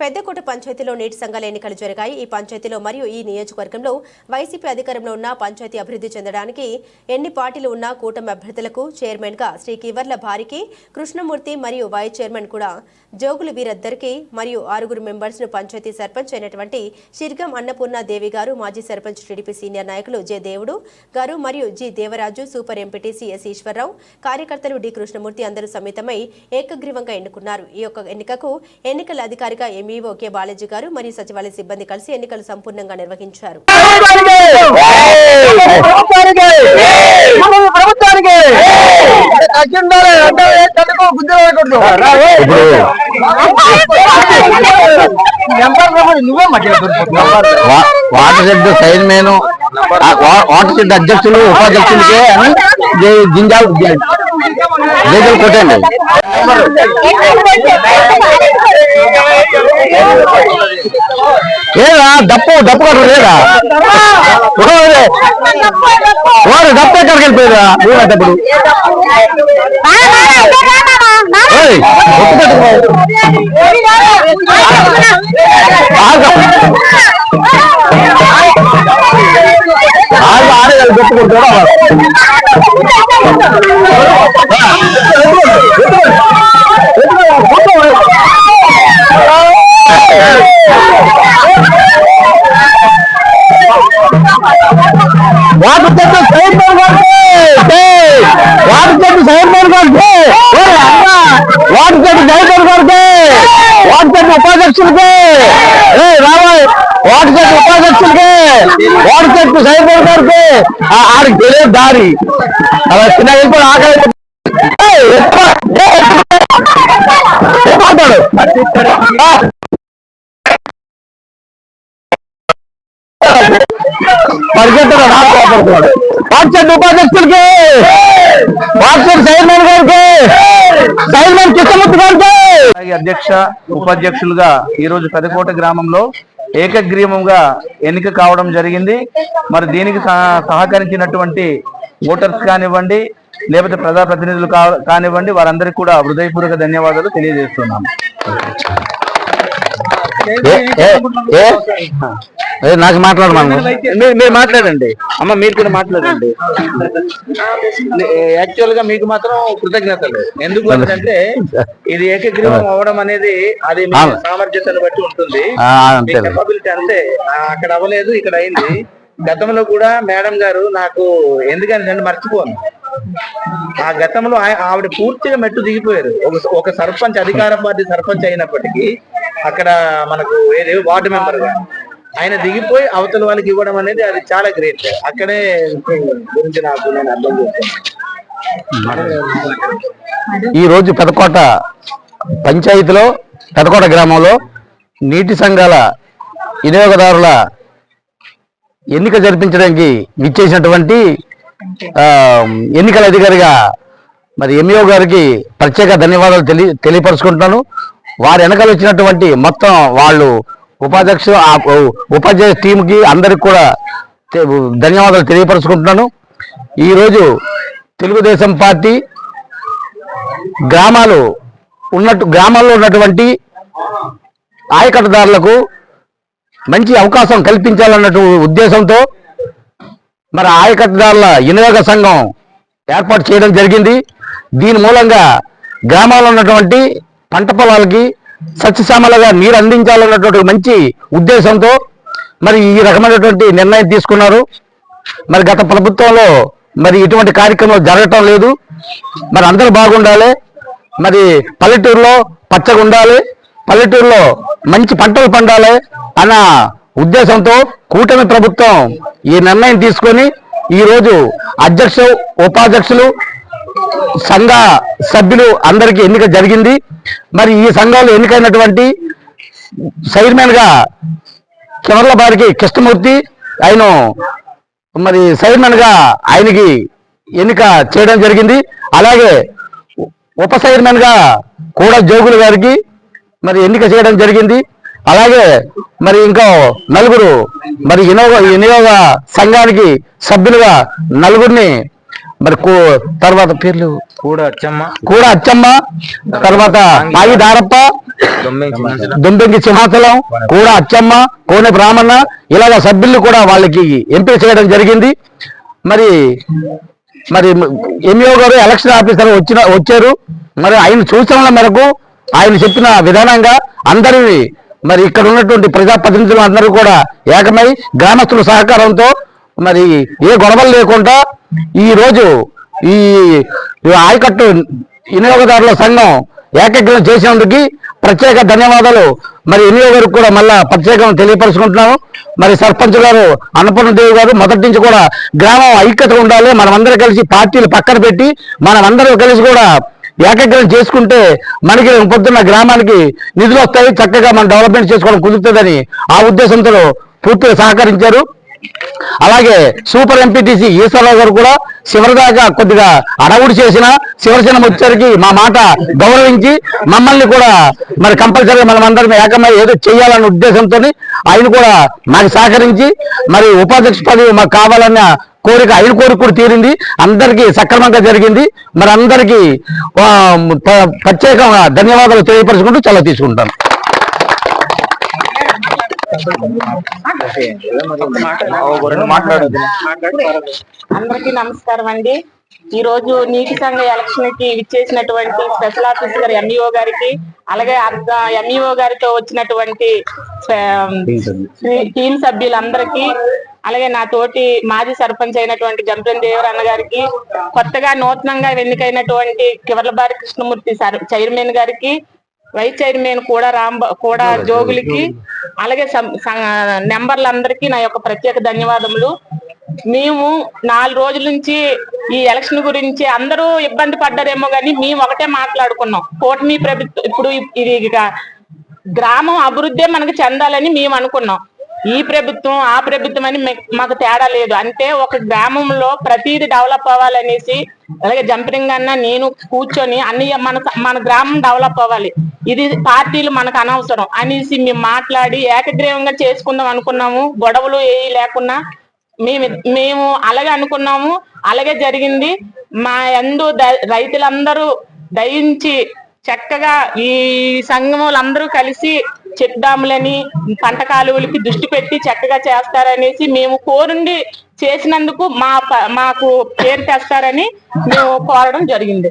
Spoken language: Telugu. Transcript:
పెద్దకోట పంచాయతీలో నీటి సంఘాల ఎన్నికలు జరిగాయి. ఈ పంచాయతీలో మరియు ఈ నియోజకవర్గంలో వైసీపీ అధికారంలో ఉన్న పంచాయతీ అభివృద్ధి చెందడానికి ఎన్ని పార్టీలు ఉన్నా కూటమి అభ్యర్థులకు చైర్మన్గా శ్రీ కివర్ల భారికి కృష్ణమూర్తి మరియు వైస్ చైర్మన్ కూడా జోగులు వీరద్దరికి మరియు ఆరుగురు మెంబర్స్ను పంచాయతీ సర్పంచ్ అయినటువంటి షిర్గం అన్నపూర్ణ దేవి గారు మాజీ సర్పంచ్ టీడీపీ సీనియర్ నాయకులు జె దేవుడు గారు మరియు G Devaraju super MPTC S Eswararao కార్యకర్తలు డి కృష్ణమూర్తి అందరూ సమితమై ఏకగ్రీవంగా ఎన్నుకున్నారు. ఈ యొక్క ఎన్నికకు ఎన్నికల అధికారిగా ఎంఈఓ కె బాలాజీ గారు. మరియు సచివాలయ సిబ్బంది కలిసి ఎన్నికలు సంపూర్ణంగా నిర్వహించారు. వాటర్ షెడ్ సైన్ మేను వా- వాటర్ షెడ్ అధ్యక్షులు ఉపాధ్యక్షులకే అని జింజాల్ కొట్టండి ఏదా డప్పు డప్పు కట్ట లేదా ఓరే ఓరే డప్పు ఎక్కడికి వెళ్ళిపోయారా ఊరేటప్పుడు ఓయ్, డప్పు కట్టుకో. ఆగు. ఆగు, ఆడే కదా డప్పు కొడుతాడా ఉపాధ్యక్షులకి రావాలి రావాయ్ చెట్టు ఉపాధ్యక్షులకి వాటర్ చెట్టు సైడ్ కొడితే ఆడికి తెలియదు దారి అలా చిన్న వెళ్ళిపోయి ఆకలి ఏయ్, వాట్సాప్ ఉపాధ్యక్షులకి వాట్సాప్ చైర్మన్ గారికి. చైర్మన్ కృష్ణమూర్తి గారికి. అధ్యక్ష ఉపాధ్యక్షులుగా ఈ రోజు పెదకోట గ్రామంలో ఏకగ్రీవంగా ఎన్నిక కావడం జరిగింది. మరి దీనికి సహ- సహకరించినటువంటి ఓటర్స్ కానివ్వండి లేకపోతే ప్రజాప్రతినిధులు కా- కానివ్వండి వారందరికీ కూడా హృదయపూర్వక ధన్యవాదాలు తెలియజేస్తున్నాను. ఏ, నాకు మాట్లాడమను. మీరు మాట్లాడండి. అమ్మ మీరు కూడా మాట్లాడండి. యాక్చువల్గా మీకు మాత్రం కృతజ్ఞతలు. ఎందుకు అంటే ఇది ఏకగ్రీవం అవ్వడం అనేది అది. సామర్థ్యతను బట్టి ఉంటుంది. కేపబిలిటీ అంతే. అక్కడ అవ్వలేదు ఇక్కడ అయింది. గతంలో కూడా మేడం గారు నాకు ఎందుకని నేను మర్చిపోను. ఆ గతంలో ఆవిడ పూర్తిగా మెట్టు దిగిపోయారు. ఒక ఒక సర్పంచ్ అధికార పార్టీ సర్పంచ్ అయినప్పటికీ అక్కడ మనకు ఏది వార్డు మెంబర్గా ఆయన దిగిపోయి అవతల వాళ్ళకి ఇవ్వడం అనేది అది చాలా గ్రేట్ అక్కడే గురించి నాకు నేను అర్థం చేస్తాను ఈ రోజు పెదకోట పంచాయతీలో పెదకోట గ్రామంలో నీటి సంఘాల వినియోగదారుల ఎన్నిక జరిపించడానికి విచ్చేసినటువంటి ఎన్నికల అధికారిగా మరి ఎంఈఓ గారికి ప్రత్యేక ధన్యవాదాలు తెలి తెలియపరుచుకుంటున్నాను. వారి వెనకాల వచ్చినటువంటి మొత్తం వాళ్ళు ఉపాధ్యక్షుడు ఆ ఉపాధ్యాయ టీంకి అందరికి కూడా ధన్యవాదాలు తెలియపరుచుకుంటున్నాను. ఈరోజు తెలుగుదేశం పార్టీ గ్రామాలు ఉన్నట్టు గ్రామాల్లో ఉన్నటువంటి ఆయకట్టుదారులకు మంచి అవకాశం కల్పించాలన్నట్టు ఉద్దేశంతో మరి ఆయకట్టుదారుల వినియోగ సంఘం ఏర్పాటు చేయడం జరిగింది. దీని మూలంగా గ్రామాల్లో ఉన్నటువంటి పంట పొలాలకి సత్యశ్యామలగా నీరు అందించాలన్నటువంటి మంచి ఉద్దేశంతో మరి ఈ రకమైనటువంటి నిర్ణయం తీసుకున్నారు. మరి గత ప్రభుత్వంలో మరి ఇటువంటి కార్యక్రమాలు జరగటం లేదు. మరి అందరూ బాగుండాలి. మరి పల్లెటూరులో పచ్చగా ఉండాలి. పల్లెటూరులో మంచి పంటలు పండాలి అన్న ఉద్దేశంతో కూటమి ప్రభుత్వం ఈ నిర్ణయం తీసుకొని ఈరోజు అధ్యక్ష ఉపాధ్యక్షులు సంఘ సభ్యులు అందరికీ ఎన్నిక జరిగింది. మరి ఈ సంఘంలో ఎన్నికైనటువంటి చైర్మన్గా బారికి కృష్ణమూర్తి ఆయన మరి చైర్మన్గా ఆయనకి ఎన్నిక చేయడం జరిగింది. అలాగే ఉప చైర్మన్గా కూడా జోగులు గారికి మరి ఎన్నిక చేయడం జరిగింది. అలాగే మరి ఇంకో నలుగురు మరి వినియోగ వినియోగ సంఘానికి సభ్యులుగా నలుగురిని మరి కూ- తర్వాత పేర్లు? కూడా అచ్చమ్మ. కూడా అచ్చమ్మ తర్వాత మాయి దారప్ప దుంబెంగి సింహాచలం. కూడా అచ్చమ్మ కోనె బ్రాహ్మణ ఇలాగ సభ్యులు కూడా వాళ్ళకి ఎంపిక చేయడం జరిగింది. మరి మరి ఎంఈఓ గారు ఎలక్షన్ ఆఫీసర్ వచ్చిన వచ్చారు. మరి ఆయన సూచనల మేరకు ఆయన చెప్పిన విధానంగా అందరినీ మరి ఇక్కడ ఉన్నటువంటి ప్రజాప్రతినిధులు అందరూ కూడా ఏకమై గ్రామస్తుల సహకారంతో మరి ఏ గొడవలు లేకుండా ఈ రోజు ఈ ఆయకట్టు వినియోగదారుల సంఘం ఏకగ్రం చేసినందుకు ప్రత్యేక ధన్యవాదాలు. మరి వినియోగదారు కూడా మళ్ళా ప్రత్యేకంగా తెలియపరుచుకుంటున్నాము. మరి సర్పంచ్ గారు అన్నపూర్ణదేవి గారు మొదటి నుంచి కూడా గ్రామం ఐక్యత ఉండాలి. మనమందరం కలిసి పార్టీలు పక్కన పెట్టి మనమందరం కలిసి కూడా ఏకగ్రహం చేసుకుంటే మనకి పొద్దున్న గ్రామానికి నిధులు వస్తాయి. చక్కగా మనం డెవలప్మెంట్ చేసుకోవడం కుదురుతుందని ఆ ఉద్దేశంతో పూర్తిగా సహకరించారు. అలాగే సూపర్ ఎంపీటీసీ ఈశ్వరరావు గారు కూడా చివరిదాకా కొద్దిగా అడవుడు చేసిన శివసేన వచ్చరికి మా మాట గౌరవించి మమ్మల్ని కూడా మరి కంపల్సరీగా మనం అందరం ఏకమై ఏదో చేయాలన్న ఉద్దేశంతో ఆయన కూడా మాకు సహకరించి మరి ఉపాధ్యక్ష పదవి మాకు కావాలన్న కోరిక ఆయన కోరిక కూడా తీరింది. అందరికీ సక్రమంగా జరిగింది. మరి అందరికీ ప్రత్యేకంగా ధన్యవాదాలు తెలియపరచుకుంటూ చాలా తీసుకుంటాను అందరికి నమస్కారం అండి. ఈ రోజు నీటి సంఘ ఎలక్షన్కి విచ్చేసినటువంటి స్పెషల్ ఆఫీసర్ ఎంఈఓ గారికి అలాగే ఎంఈఓ గారితో వచ్చినటువంటి టీం సభ్యులందరికీ అలాగే నా తోటి మాజీ సర్పంచ్ అయినటువంటి జంపన్ దేవరన్న గారికి కొత్తగా నూతనంగా ఎన్నికైనటువంటి కివర్లబారి కృష్ణమూర్తి సర్ చైర్మన్ గారికి వైస్ చైర్మన్ కూడా రాంబ కూడా జోగులకి అలాగే నెంబర్లందరికీ నా యొక్క ప్రత్యేక ధన్యవాదములు. మేము నాలుగు రోజుల నుంచి ఈ ఎలక్షన్ గురించి అందరూ ఇబ్బంది పడ్డారేమో కానీ మేము ఒకటే మాట్లాడుకున్నాం. కూటమి ప్రభుత్వం ఇప్పుడు ఇది గ్రామం అభివృద్ధి మనకు చెందాలని మేము అనుకున్నాం. ఈ ప్రభుత్వం ఆ ప్రభుత్వం అని మాకు తేడా లేదు. అంటే ఒక గ్రామంలో ప్రతిదీ డెవలప్ అవ్వాలనేసి అలాగే జంపింగ్ అన్న నేను కూర్చొని అన్ని మన మన గ్రామం డెవలప్ అవ్వాలి. ఇది పార్టీలు మనకు అనవసరం. అనేసి మేము మాట్లాడి ఏకగ్రీవంగా చేసుకుందాం అనుకున్నాము. గొడవలు ఏ లేకున్నా మేము మేము అలాగే అనుకున్నాము. అలాగే జరిగింది. మా ఎందు రైతులందరూ దయించి చక్కగా ఈ సంఘములందరూ కలిసి చెక్ డాములని పంట కాలువలకి దృష్టి పెట్టి చక్కగా చేస్తారనేసి మేము కోరుండి చేసినందుకు మా మాకు పేరు తెస్తారని మేము కోరడం జరిగింది.